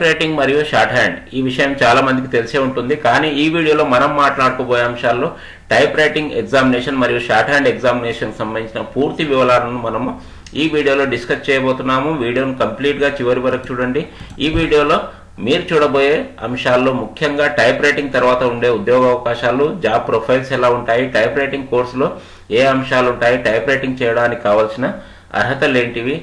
Type writing మరియు shorthand. ఈ విషయం చాలా మందికి తెలిసే ఉంటుంది. కానీ ఈ వీడియోలో మనం మాట్లాడుకోబోయే అంశాల్లో టైప్ రైటింగ్ ఎగ్జామినేషన్ మరియు షార్ట్ హ్యాండ్ ఎగ్జామినేషన్ సంబంధించిన పూర్తి వివరాలను మనము ఈ వీడియోలో డిస్కస్ చేయబోతున్నాము. వీడియోను కంప్లీట్గా చివరి వరకు చూడండి. ఈ వీడియోలో మీరు చూడబోయే అంశాల్లో ముఖ్యంగా టైప్ రైటింగ్ తర్వాత ఉండే ఉద్యోగ అవకాశాలు జాబ్ ప్రొఫైల్స్ ఎలా ఉంటాయి టైప్ రైటింగ్ కోర్సులో ఏ అంశాలు ఉంటాయి టైప్ రైటింగ్ చేయడానికి కావాల్సిన అర్హతలు ఏంటివి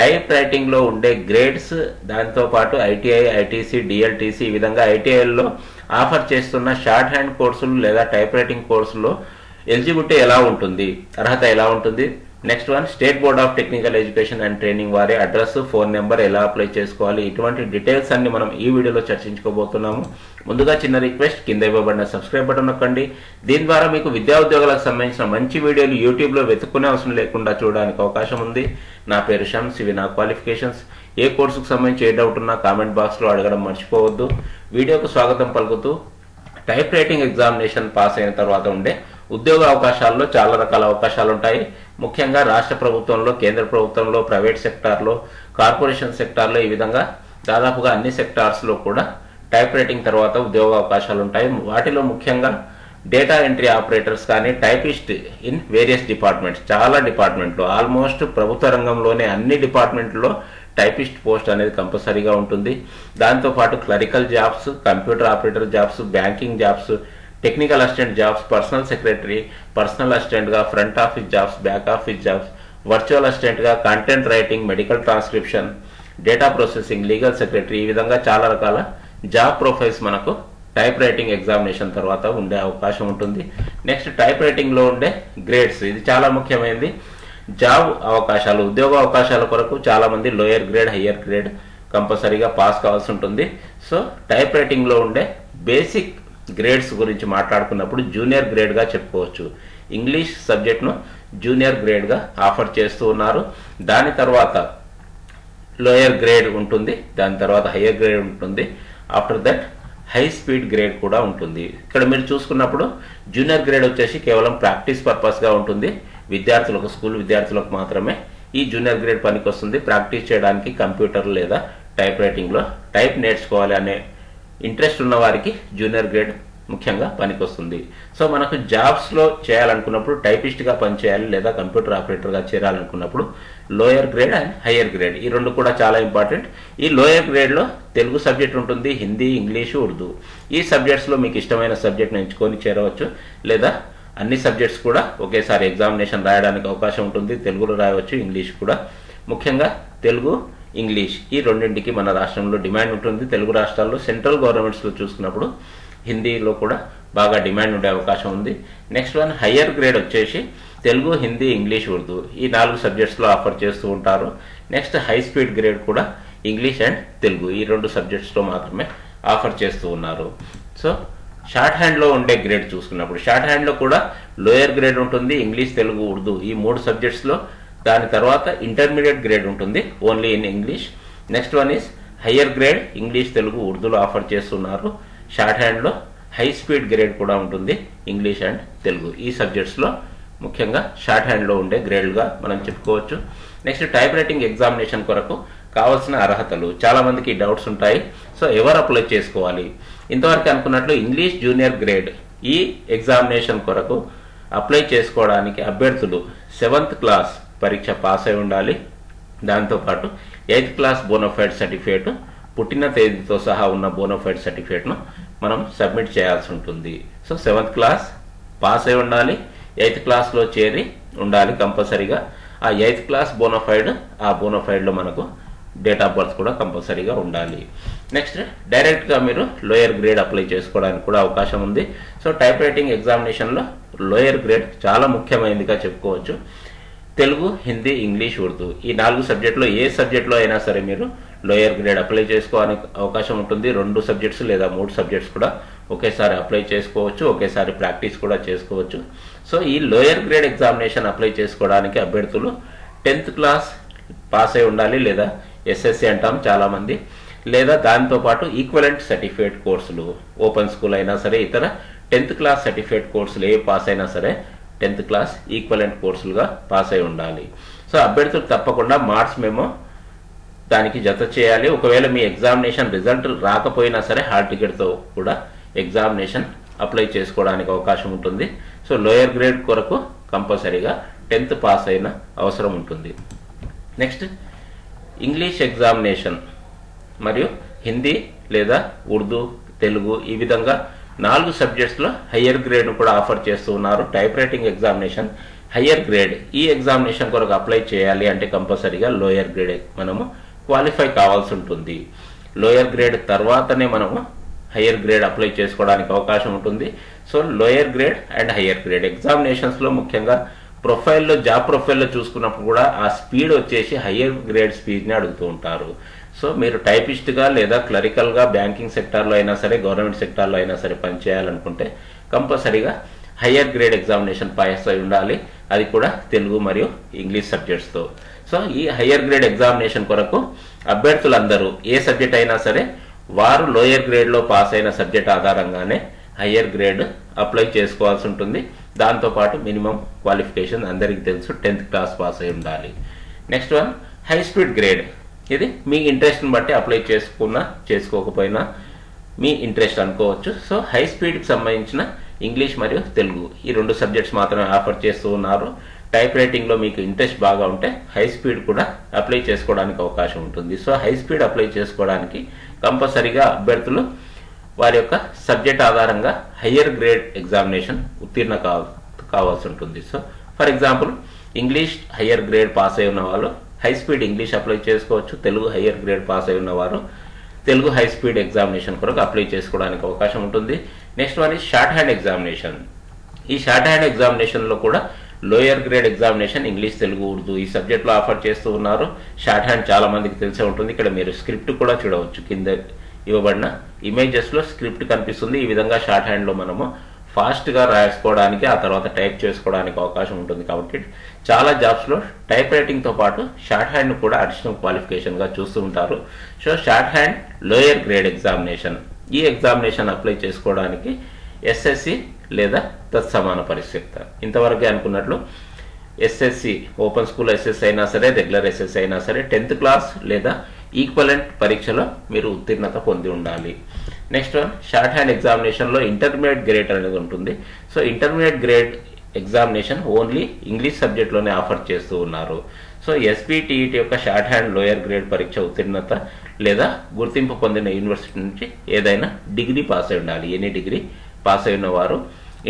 టైప్ రైటింగ్లో ఉండే గ్రేడ్స్ దాంతో పాటు ఐటీఐ ఐటీసీ డిఎల్టీసీ ఈ విధంగా ఐటీఐల్లో ఆఫర్ చేస్తున్న షార్ట్ హ్యాండ్ కోర్సులు లేదా టైప్ రైటింగ్ కోర్సులో ఎలిజిబిలిటీ ఎలా ఉంటుంది? అర్హత ఎలా ఉంటుంది? Next one state board of technical education and training వారి అడ్రస్ ఫోన్ నెంబర్ ఎలా అప్లై చేసుకోవాలి? ఇటువంటి డీటెయిల్స్ అన్ని మనం ఈ వీడియోలో చర్చించుకోబోతున్నాము. ముందుగా చిన్న రిక్వెస్ట్ కింద ఇవ్వబడిన సబ్స్క్రైబ్ బటన్ నొక్కండి. దీని ద్వారా మీకు విద్యా ఉద్యోగాలకు సంబంధించిన మంచి వీడియోలు యూట్యూబ్లో వెతుక్కునే అవసరం లేకుండా చూడడానికి అవకాశం ఉంది. నా పేరు షమ్స్ ఇవి నా క్వాలిఫికేషన్స్ ఏ కోర్సుకు సంబంధించి ఏ డౌట్ ఉన్నా కామెంట్ బాక్స్లో అడగడం మర్చిపోవద్దు. వీడియోకు స్వాగతం పలుకుతూ టైప్ రైటింగ్ ఎగ్జామినేషన్ పాస్ అయిన తర్వాత ఉండే ఉద్యోగ అవకాశాల్లో చాలా రకాల అవకాశాలు ఉంటాయి ముఖ్యంగా రాష్ట్ర ప్రభుత్వంలో కేంద్ర ప్రభుత్వంలో ప్రైవేట్ సెక్టార్లో కార్పొరేషన్ సెక్టార్లో ఈ విధంగా దాదాపుగా అన్ని సెక్టార్స్లో కూడా టైప్ రైటింగ్ తర్వాత ఉద్యోగ అవకాశాలు ఉంటాయి. వాటిలో ముఖ్యంగా డేటా ఎంట్రీ ఆపరేటర్స్ కానీ టైపిస్ట్ ఇన్ వేరియస్ డిపార్ట్మెంట్స్ చాలా డిపార్ట్మెంట్లు ఆల్మోస్ట్ ప్రభుత్వ రంగంలోనే అన్ని డిపార్ట్మెంట్లో టైపిస్ట్ పోస్ట్ అనేది కంపల్సరీగా ఉంటుంది. దాంతోపాటు clerical jobs computer operator jobs banking jobs technical assistant jobs personal secretary personal అసిస్టెంట్గా front office jobs back office jobs virtual అసిస్టెంట్గా content writing medical transcription data processing legal secretary ఈ విధంగా చాలా రకాల జాబ్ ప్రొఫైల్స్ మనకు టైప్ రైటింగ్ ఎగ్జామినేషన్ తర్వాత ఉండే అవకాశం ఉంటుంది. నెక్స్ట్ టైప్ రైటింగ్లో ఉండే గ్రేడ్స్ ఇది చాలా ముఖ్యమైనది. జాబ్ అవకాశాలు ఉద్యోగ అవకాశాల కొరకు చాలా మంది లోయర్ గ్రేడ్ హయ్యర్ గ్రేడ్ కంపల్సరీగా పాస్ కావాల్సి ఉంటుంది. సో టైప్ రైటింగ్లో ఉండే బేసిక్ గ్రేడ్స్ గురించి మాట్లాడుకున్నప్పుడు జూనియర్ గ్రేడ్గా చెప్పుకోవచ్చు. ఇంగ్లీష్ సబ్జెక్ట్ను జూనియర్ గ్రేడ్గా ఆఫర్ చేస్తూ ఉన్నారు. దాని తర్వాత లోయర్ గ్రేడ్ ఉంటుంది దాని తర్వాత హయ్యర్ గ్రేడ్ ఉంటుంది. After that high speed grade కూడా ఉంటుంది. ఇక్కడ మీరు చూసుకున్నప్పుడు జూనియర్ గ్రేడ్ వచ్చేసి కేవలం ప్రాక్టీస్ పర్పస్గా ఉంటుంది. విద్యార్థులకు స్కూల్ విద్యార్థులకు మాత్రమే ఈ జూనియర్ గ్రేడ్ పనికి వస్తుంది ప్రాక్టీస్ చేయడానికి కంప్యూటర్ లేదా టైప్ రైటింగ్లో టైప్ నేర్చుకోవాలి అనే ఇంట్రెస్ట్ ఉన్న వారికి జూనియర్ గ్రేడ్ ముఖ్యంగా పనికొస్తుంది. సో మనకు జాబ్స్లో చేయాలనుకున్నప్పుడు టైపిస్ట్గా పనిచేయాలి లేదా కంప్యూటర్ ఆపరేటర్గా చేరాలనుకున్నప్పుడు lower grade and higher grade ఈ రెండు కూడా చాలా ఇంపార్టెంట్ ఈ లోయర్ గ్రేడ్లో తెలుగు సబ్జెక్ట్ ఉంటుంది హిందీ ఇంగ్లీషు ఉర్దూ. ఈ సబ్జెక్ట్స్లో మీకు ఇష్టమైన సబ్జెక్ట్ని ఎంచుకొని చేరవచ్చు. లేదా అన్ని సబ్జెక్ట్స్ కూడా ఒకేసారి ఎగ్జామినేషన్ రాయడానికి అవకాశం ఉంటుంది తెలుగులో రాయవచ్చు ఇంగ్లీష్ కూడా. ముఖ్యంగా తెలుగు ఇంగ్లీష్ ఈ రెండింటికి మన రాష్ట్రంలో డిమాండ్ ఉంటుంది. తెలుగు రాష్ట్రాల్లో సెంట్రల్ గవర్నమెంట్స్లో చూసుకున్నప్పుడు హిందీలో కూడా బాగా డిమాండ్ ఉండే అవకాశం ఉంది. నెక్స్ట్ వన్ హయ్యర్ గ్రేడ్ వచ్చేసి తెలుగు హిందీ ఇంగ్లీష్ ఉర్దూ ఈ నాలుగు సబ్జెక్ట్స్లో ఆఫర్ చేస్తూ ఉంటారు. నెక్స్ట్ హై స్పీడ్ గ్రేడ్ కూడా ఇంగ్లీష్ అండ్ తెలుగు ఈ రెండు సబ్జెక్ట్స్లో మాత్రమే ఆఫర్ చేస్తూ ఉన్నారు. సో షార్ట్ హ్యాండ్లో ఉండే గ్రేడ్ చూసుకున్నప్పుడు షార్ట్ హ్యాండ్లో కూడా లోయర్ గ్రేడ్ ఉంటుంది ఇంగ్లీష్ తెలుగు ఉర్దూ ఈ మూడు సబ్జెక్ట్స్లో దాని తర్వాత ఇంటర్మీడియట్ గ్రేడ్ ఉంటుంది only in English. Next one is higher grade English Telugu ఉర్దూలో ఆఫర్ చేస్తున్నారు. షార్ట్ హ్యాండ్లో హై స్పీడ్ గ్రేడ్ కూడా ఉంటుంది ఇంగ్లీష్ అండ్ తెలుగు. ఈ సబ్జెక్ట్స్లో ముఖ్యంగా షార్ట్ హ్యాండ్లో ఉండే గ్రేడ్గా మనం చెప్పుకోవచ్చు. నెక్స్ట్ టైప్ రైటింగ్ ఎగ్జామినేషన్ కొరకు కావాల్సిన అర్హతలు. చాలామందికి డౌట్స్ ఉంటాయి సో ఎవరు అప్లై చేసుకోవాలి? ఇంతవరకు అనుకున్నట్లు ఇంగ్లీష్ జూనియర్ గ్రేడ్ ఈ ఎగ్జామినేషన్ కొరకు అప్లై చేసుకోవడానికి అభ్యర్థులు సెవెంత్ క్లాస్ పరీక్ష పాస్ అయి ఉండాలి. దాంతోపాటు ఎయిత్ క్లాస్ బోనోఫైడ్ సర్టిఫికేట్ పుట్టిన తేదీతో సహా ఉన్న బోనోఫైడ్ సర్టిఫికేట్ను మనం సబ్మిట్ చేయాల్సి ఉంటుంది. సో సెవెంత్ క్లాస్ పాస్ అయి ఉండాలి. ఎయిత్ క్లాస్లో చేరి ఉండాలి కంపల్సరీగా. ఆ ఎయిత్ క్లాస్ బోనోఫైడ్ ఆ బోనోఫైడ్లో మనకు డేట్ ఆఫ్ బర్త్ కూడా కంపల్సరీగా ఉండాలి. నెక్స్ట్ డైరెక్ట్గా మీరు లోయర్ గ్రేడ్ అప్లై చేసుకోవడానికి కూడా అవకాశం ఉంది. సో టైప్ రైటింగ్ ఎగ్జామినేషన్లో లోయర్ గ్రేడ్ చాలా ముఖ్యమైనదిగా చెప్పుకోవచ్చు. తెలుగు హిందీ ఇంగ్లీష్ ఉర్దూ. ఈ నాలుగు సబ్జెక్టులో ఏ సబ్జెక్టులో అయినా సరే మీరు లోయర్ గ్రేడ్ అప్లై చేసుకోవడానికి అవకాశం ఉంటుంది. రెండు సబ్జెక్ట్స్ లేదా మూడు సబ్జెక్ట్స్ కూడా ఒకేసారి అప్లై చేసుకోవచ్చు ఒకేసారి ప్రాక్టీస్ కూడా చేసుకోవచ్చు. సో ఈ లోయర్ గ్రేడ్ ఎగ్జామినేషన్ అప్లై చేసుకోవడానికి అభ్యర్థులు టెన్త్ క్లాస్ పాస్ అయి ఉండాలి లేదా ఎస్ఎస్సి అంటాం చాలామంది లేదా దాంతోపాటు ఈక్వలెంట్ సర్టిఫికేట్ కోర్సులు ఓపెన్ స్కూల్ అయినా సరే ఇతర టెన్త్ క్లాస్ సర్టిఫికేట్ కోర్సులు ఏ పాస్ అయినా సరే టెన్త్ క్లాస్ ఈక్వలెంట్ కోర్సులుగా పాస్ అయి ఉండాలి. సో అభ్యర్థులు తప్పకుండా మార్క్స్ మేము దానికి జత చేయాలి. ఒకవేళ మీ ఎగ్జామినేషన్ రిజల్ట్ రాకపోయినా సరే హాల్ టికెట్తో కూడా ఎగ్జామినేషన్ అప్లై చేసుకోవడానికి అవకాశం ఉంటుంది. సో లోయర్ గ్రేడ్ కొరకు కంపల్సరీగా టెన్త్ పాస్ అయిన అవసరం ఉంటుంది. నెక్స్ట్ ఇంగ్లీష్ ఎగ్జామినేషన్ మరియు హిందీ లేదా ఉర్దూ తెలుగు ఈ విధంగా నాలుగు సబ్జెక్ట్స్లో హయ్యర్ గ్రేడ్ను కూడా ఆఫర్ చేస్తూ ఉన్నారు. Type writing examination higher grade ఈ ఎగ్జామినేషన్ కొరకు అప్లై చేయాలి అంటే కంపల్సరీగా లోయర్ గ్రేడ్ మనము క్వాలిఫై కావాల్సి ఉంటుంది. లోయర్ గ్రేడ్ తర్వాతనే మనము హయ్యర్ గ్రేడ్ అప్లై చేసుకోవడానికి అవకాశం ఉంటుంది. So lower grade and higher grade ఎగ్జామినేషన్స్లో ముఖ్యంగా ప్రొఫైల్లో జాబ్ ప్రొఫైల్లో చూసుకున్నప్పుడు కూడా ఆ స్పీడ్ వచ్చేసి హయ్యర్ గ్రేడ్ స్పీడ్ని అడుగుతూ ఉంటారు. సో మీరు టైపిస్ట్గా లేదా క్లరికల్గా బ్యాంకింగ్ సెక్టార్లో అయినా సరే గవర్నమెంట్ సెక్టార్లో అయినా సరే పనిచేయాలనుకుంటే కంపల్సరీగా హయ్యర్ గ్రేడ్ ఎగ్జామినేషన్ పాస్ అయి ఉండాలి. అది కూడా తెలుగు మరియు ఇంగ్లీష్ సబ్జెక్ట్స్తో. సో ఈ హయ్యర్ గ్రేడ్ ఎగ్జామినేషన్ కొరకు అభ్యర్థులందరూ ఏ సబ్జెక్ట్ అయినా సరే వారు లోయర్ గ్రేడ్లో పాస్ అయిన సబ్జెక్ట్ ఆధారంగానే హయ్యర్ గ్రేడ్ అప్లై చేసుకోవాల్సి ఉంటుంది. దాంతోపాటు మినిమం క్వాలిఫికేషన్ అందరికీ తెలుసు టెన్త్ క్లాస్ పాస్ అయి ఉండాలి. Next one high speed grade. ఇది మీ ఇంట్రెస్ట్ని బట్టి అప్లై చేసుకున్నా చేసుకోకపోయినా మీ ఇంట్రెస్ట్ అనుకోవచ్చు. సో హై స్పీడ్కి సంబంధించిన ఇంగ్లీష్ మరియు తెలుగు ఈ రెండు సబ్జెక్ట్స్ మాత్రమే ఆఫర్ చేస్తూ ఉన్నారు. టైప్ రైటింగ్లో మీకు ఇంట్రెస్ట్ బాగా ఉంటే హై స్పీడ్ కూడా అప్లై చేసుకోవడానికి అవకాశం ఉంటుంది. సో హై స్పీడ్ అప్లై చేసుకోవడానికి కంపల్సరీగా అభ్యర్థులు వారి యొక్క సబ్జెక్ట్ ఆధారంగా హయ్యర్ గ్రేడ్ ఎగ్జామినేషన్ ఉత్తీర్ణ కావ కావాల్సి ఉంటుంది. So for example English higher grade pass అయి ఉన్న వాళ్ళు హై స్పీడ్ ఇంగ్లీష్ అప్లై చేసుకోవచ్చు. తెలుగు హయ్యర్ గ్రేడ్ పాస్ అయి ఉన్నవారు తెలుగు హై స్పీడ్ ఎగ్జామినేషన్ కొరకు అప్లై చేసుకోవడానికి అవకాశం ఉంటుంది. నెక్స్ట్ వన్ ఈ షార్ట్ హ్యాండ్ ఎగ్జామినేషన్ ఈ షార్ట్ హ్యాండ్ ఎగ్జామినేషన్లో కూడా lower grade examination English Telugu Urdu ఈ సబ్జెక్ట్లో ఆఫర్ చేస్తూ ఉన్నారు. షార్ట్ హ్యాండ్ చాలా మందికి తెలిసే ఉంటుంది. ఇక్కడ మీరు స్క్రిప్ట్ కూడా చూడవచ్చు. కింద ఇవ్వబడిన ఇమేజెస్లో స్క్రిప్ట్ కనిపిస్తుంది. ఈ విధంగా షార్ట్ హ్యాండ్లో మనము ఫాస్ట్గా రాసుకోవడానికి ఆ తర్వాత టైప్ చేసుకోవడానికి అవకాశం ఉంటుంది కాబట్టి చాలా జాబ్స్లో టైప్ రైటింగ్తో పాటు షార్ట్ హ్యాండ్ కూడా అడిషనల్ క్వాలిఫికేషన్గా చూస్తూ ఉంటారు. So shorthand lower grade examination. ఈ ఎగ్జామినేషన్ అప్లై చేసుకోవడానికి ఎస్ఎస్సి లేదా తత్సమాన పరిస్థితి. ఇంతవరకే అనుకున్నట్లు ఎస్ఎస్సి ఓపెన్ స్కూల్ ఎస్ఎస్ అయినా సరే రెగ్యులర్ ఎస్ఎస్ అయినా సరే టెన్త్ క్లాస్ లేదా ఈక్వలెంట్ పరీక్షలో మీరు ఉత్తీర్ణత పొంది ఉండాలి. నెక్స్ట్ వన్ షార్ట్ హ్యాండ్ ఎగ్జామినేషన్లో ఇంటర్మీడియట్ గ్రేడ్ అనేది ఉంటుంది. So intermediate grade examination only English సబ్జెక్ట్లోనే offer చేస్తూ ఉన్నారు. సో ఎస్పీటీఈటీ యొక్క షార్ట్ హ్యాండ్ లోయర్ గ్రేడ్ పరీక్ష ఉత్తీర్ణత లేదా గుర్తింపు పొందిన యూనివర్సిటీ నుంచి ఏదైనా డిగ్రీ పాస్ అయి ఉండాలి. ఎనీ డిగ్రీ పాస్ అయిన వారు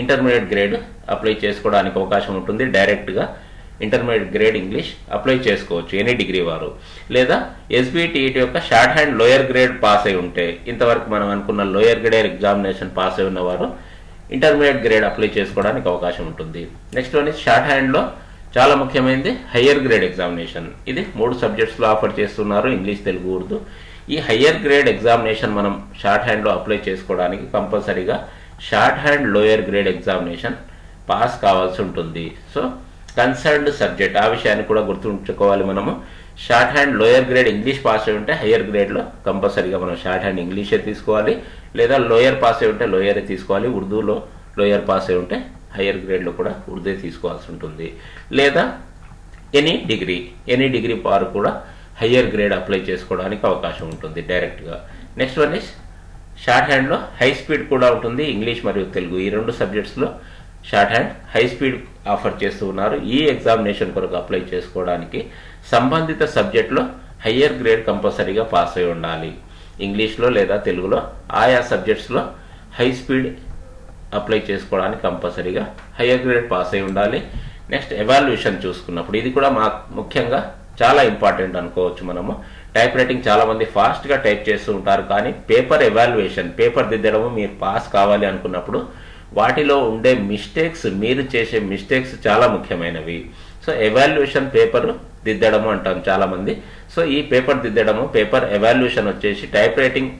ఇంటర్మీడియట్ గ్రేడ్ అప్లై చేసుకోవడానికి అవకాశం ఉంటుంది. డైరెక్ట్గా ఇంటర్మీడియట్ గ్రేడ్ ఇంగ్లీష్ అప్లై చేసుకోవచ్చు ఎనీ డిగ్రీ వారు. లేదా ఎస్బీటీఈటీ యొక్క short hand lower grade pass అయి ఉంటే ఇంతవరకు మనం అనుకున్న లోయర్ గ్రేడ్ ఎగ్జామినేషన్ పాస్ అయి ఉన్నవారు ఇంటర్మీడియట్ గ్రేడ్ అప్లై చేసుకోవడానికి అవకాశం ఉంటుంది. నెక్స్ట్ వన్ షార్ట్ హ్యాండ్లో చాలా ముఖ్యమైనది హయ్యర్ గ్రేడ్ ఎగ్జామినేషన్. ఇది మూడు సబ్జెక్ట్స్లో ఆఫర్ చేస్తున్నారు ఇంగ్లీష్ తెలుగు ఉర్దూ. ఈ హయ్యర్ గ్రేడ్ ఎగ్జామినేషన్ మనం షార్ట్ హ్యాండ్లో అప్లై చేసుకోవడానికి కంపల్సరీగా shorthand lower grade examination pass కావాల్సి ఉంటుంది. సో కన్సర్న్డ్ సబ్జెక్ట్ ఆ విషయాన్ని కూడా గుర్తుంచుకోవాలి మనము. Shorthand lower grade English pass అయి ఉంటే హయ్యర్ గ్రేడ్లో కంపల్సరీగా మనం షార్ట్ హ్యాండ్ ఇంగ్లీషే తీసుకోవాలి. లేదా లోయర్ పాస్ అయి ఉంటే లోయరే తీసుకోవాలి. ఉర్దూలో లోయర్ పాస్ అయి ఉంటే హయ్యర్ గ్రేడ్లో కూడా ఉర్దూ తీసుకోవాల్సి ఉంటుంది. లేదా ఎనీ డిగ్రీ ఎనీ డిగ్రీ పార్ కూడా హయ్యర్ గ్రేడ్ అప్లై చేసుకోవడానికి అవకాశం ఉంటుంది డైరెక్ట్గా నెక్స్ట్ వన్ ఇస్ షార్ట్ హ్యాండ్లో హై స్పీడ్ కూడా ఉంటుంది ఇంగ్లీష్ మరియు తెలుగు. ఈ రెండు సబ్జెక్ట్స్లో short hand high speed offer చేస్తూ ఉన్నారు. ఈ ఎగ్జామినేషన్ కొరకు అప్లై చేసుకోవడానికి సంబంధిత సబ్జెక్ట్లో హయ్యర్ గ్రేడ్ కంపల్సరీగా పాస్ అయి ఉండాలి. ఇంగ్లీష్లో లేదా తెలుగులో ఆయా సబ్జెక్ట్స్లో హై స్పీడ్ అప్లై చేసుకోవడానికి కంపల్సరీగా హయ్యర్ గ్రేడ్ పాస్ అయి ఉండాలి. నెక్స్ట్ ఎవాల్యుయేషన్ చూసుకున్నప్పుడు ఇది కూడా మా ముఖ్యంగా చాలా ఇంపార్టెంట్ అనుకోవచ్చు మనము. టైప్ రైటింగ్ చాలా మంది టైప్ చేస్తూ ఉంటారు కానీ పేపర్ ఎవాల్యుయేషన్ పేపర్ దిద్దడము మీరు పాస్ కావాలి అనుకున్నప్పుడు వాటిలో ఉండే మిస్టేక్స్ మీరు చేసే మిస్టేక్స్ చాలా ముఖ్యమైనవి. సో ఎవాల్యుయేషన్ పేపర్ దిద్దడము అంటాం చాలామంది. సో ఈ పేపర్ దిద్దడము పేపర్ ఎవాల్యుయేషన్ వచ్చేసి type writing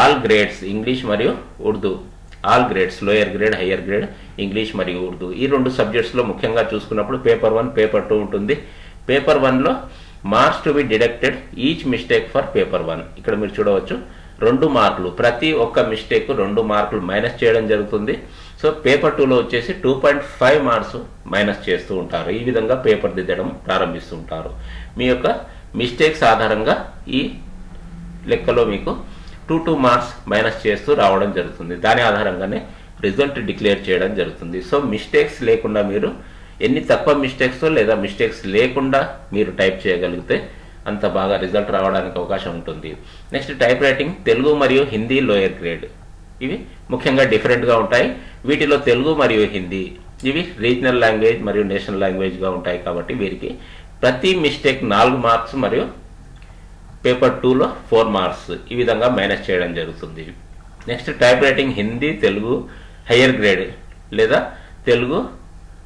all grades English మరియు Urdu all grades lower grade higher grade English మరియు ఉర్దూ ఈ రెండు సబ్జెక్ట్స్లో ముఖ్యంగా చూసుకున్నప్పుడు పేపర్ వన్ పేపర్ టూ ఉంటుంది. పేపర్ వన్లో marks to be deducted each mistake for paper one ఇక్కడ మీరు చూడవచ్చు. రెండు మార్కులు. ప్రతి ఒక్క మిస్టేక్ రెండు మార్కులు మైనస్ చేయడం జరుగుతుంది. సో పేపర్ టూలో వచ్చేసి two point five marks minus చేస్తూ ఉంటారు. ఈ విధంగా పేపర్ దిద్దడం ప్రారంభిస్తూ ఉంటారు మీ యొక్క మిస్టేక్స్ ఆధారంగా ఈ లెక్కలో మీకు టూ టూ మార్క్స్ మైనస్ చేస్తూ రావడం జరుగుతుంది. దాని ఆధారంగానే రిజల్ట్ డిక్లేర్ చేయడం జరుగుతుంది. సో మిస్టేక్స్ లేకుండా మీరు ఎన్ని తక్కువ మిస్టేక్స్ లేదా మిస్టేక్స్ లేకుండా మీరు టైప్ చేయగలిగితే అంత బాగా రిజల్ట్ రావడానికి అవకాశం ఉంటుంది. నెక్స్ట్ టైప్ రైటింగ్ తెలుగు మరియు హిందీ లోయర్ గ్రేడ్. ఇవి ముఖ్యంగా డిఫరెంట్గా ఉంటాయి. వీటిలో తెలుగు మరియు హిందీ ఇవి రీజనల్ లాంగ్వేజ్ మరియు నేషనల్ లాంగ్వేజ్గా ఉంటాయి కాబట్టి వీరికి ప్రతి మిస్టేక్ నాలుగు మార్క్స్ మరియు పేపర్ టూలో ఫోర్ మార్క్స్ ఈ విధంగా మైనస్ చేయడం జరుగుతుంది. Next type writing Hindi Telugu higher grade లేదా తెలుగు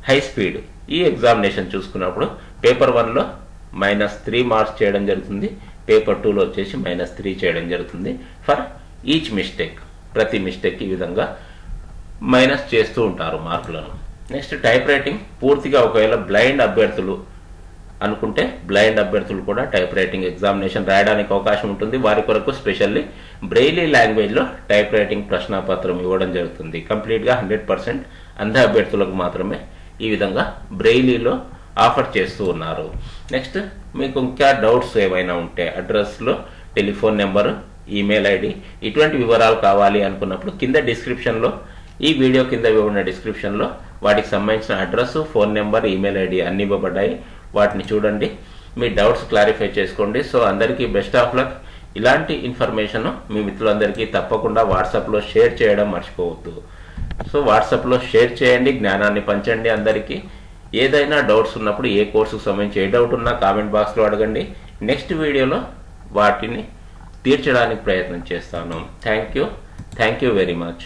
హై స్పీడ్ ఈ ఎగ్జామినేషన్ చూసుకున్నప్పుడు పేపర్ వన్లో మైనస్ త్రీ మార్క్స్ చేయడం జరుగుతుంది. పేపర్ టూలో వచ్చేసి మైనస్ త్రీ చేయడం జరుగుతుంది. ఫర్ ఈచ్ మిస్టేక్ ప్రతి మిస్టేక్ ఈ విధంగా మైనస్ చేస్తూ ఉంటారు మార్కులను. నెక్స్ట్ టైప్ రైటింగ్ పూర్తిగా ఒకవేళ బ్లైండ్ అభ్యర్థులు అనుకుంటే బ్లైండ్ అభ్యర్థులు కూడా టైప్ రైటింగ్ ఎగ్జామినేషన్ రాయడానికి అవకాశం ఉంటుంది. వారి కొరకు స్పెషల్లీ బ్రెయిలీ లాంగ్వేజ్లో టైప్ రైటింగ్ ప్రశ్నాపత్రం ఇవ్వడం జరుగుతుంది. కంప్లీట్గా హండ్రెడ్ పర్సెంట్ అంధ అభ్యర్థులకు మాత్రమే ఈ విధంగా బ్రెయిలీలో ఆఫర్ చేస్తూ ఉన్నారు. నెక్స్ట్ మీకు ఇంకా డౌట్స్ ఏమైనా ఉంటే అడ్రస్లో టెలిఫోన్ నెంబరు ఈమెయిల్ ఐడి ఇటువంటి వివరాలు కావాలి అనుకున్నప్పుడు కింద డిస్క్రిప్షన్లో ఈ వీడియో కింద ఇవ్వబడిన డిస్క్రిప్షన్లో వాటికి సంబంధించిన address phone number email ID అన్ని ఇవ్వబడ్డాయి. వాటిని చూడండి. మీ డౌట్స్ క్లారిఫై చేసుకోండి. సో అందరికీ బెస్ట్ ఆఫ్ లక్ ఇలాంటి ఇన్ఫర్మేషన్ మీ మిత్రులందరికీ తప్పకుండా వాట్సాప్లో షేర్ చేయడం మర్చిపోవద్దు. సో వాట్సాప్లో షేర్ చేయండి జ్ఞానాన్ని పంచండి అందరికీ. ఏదైనా డౌట్స్ ఉన్నప్పుడు ఏ కోర్సుకు సంబంధించి ఏ డౌట్ ఉన్నా కామెంట్ బాక్స్లో అడగండి. నెక్స్ట్ వీడియోలో వాటిని తీర్చడానికి ప్రయత్నం చేస్తాను. Thank you thank you very much